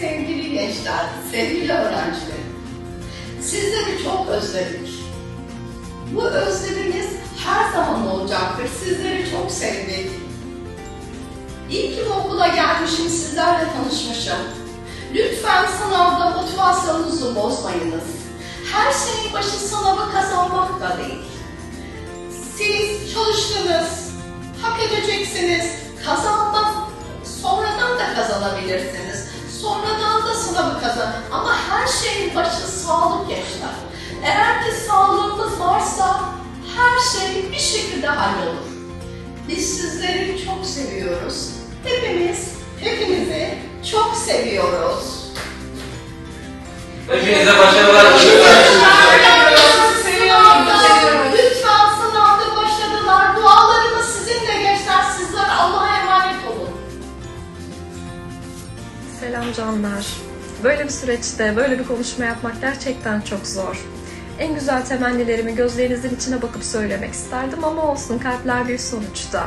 gençler, sevgili öğrencilerim. Sizleri çok özledik. Bu özlemimiz her zaman olacaktır. Sizleri çok sevdik. İyi ki bu okula gelmişim, sizlerle tanışmışım. Lütfen sınavda motivasyonunuzu bozmayınız. Her şeyin başı sınavı kazanmak da değil. Siz çalıştınız, hak edeceksiniz, kazanmak, sonradan da kazanabilirsiniz. Sonradan da sınavı kazan. Ama her şeyin başı sağlık gençler. Eğer ki sağlığımız varsa her şey bir şekilde hallolur. Biz sizleri çok seviyoruz. Hepimiz, hepinizi çok seviyoruz. Hepinize başarılar Selam canlar. Böyle bir süreçte böyle bir konuşma yapmak gerçekten çok zor. En güzel temennilerimi gözlerinizin içine bakıp söylemek isterdim ama olsun kalpler bir sonuçta.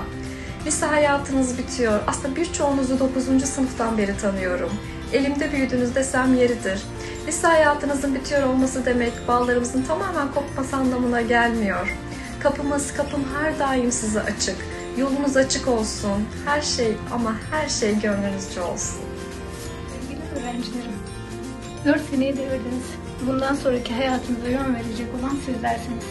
Lise hayatınız bitiyor. Aslında birçoğunuzu 9. sınıftan beri tanıyorum. Elimde büyüdünüz desem yeridir. Lise hayatınızın bitiyor olması demek bağlarımızın tamamen kopması anlamına gelmiyor. Kapımız kapım her daim size açık. Yolunuz açık olsun. Her şey ama her şey gönlünüzce olsun. Öğrencilerim, 4 seneyi devirdiniz. Bundan sonraki hayatınıza yön verecek olan sizlersiniz.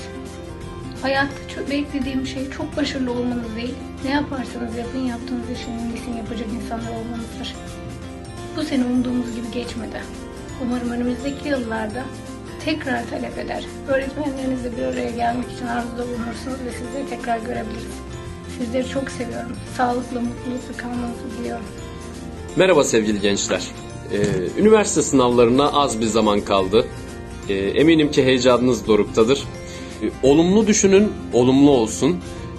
Hayatta çok beklediğim şey çok başarılı olmanız değil, ne yaparsanız yapın yaptığınız işin en iyisini yapacak insanlar olmanızdır. Bu sene umduğumuz gibi geçmedi. Umarım önümüzdeki yıllarda tekrar talep eder. Öğretmenlerinizle bir araya gelmek için arzuda bulunursunuz ve sizleri tekrar görebiliriz. Sizleri çok seviyorum. Sağlıklı, mutlulukla kalmanızı diliyorum. Merhaba sevgili gençler. Ee, üniversite sınavlarına az bir zaman kaldı. Ee, eminim ki heyecanınız doruktadır. Ee, olumlu düşünün, olumlu olsun.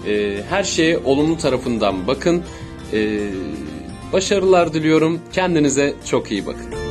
Ee, her şeye olumlu tarafından bakın. Ee, başarılar diliyorum. Kendinize çok iyi bakın.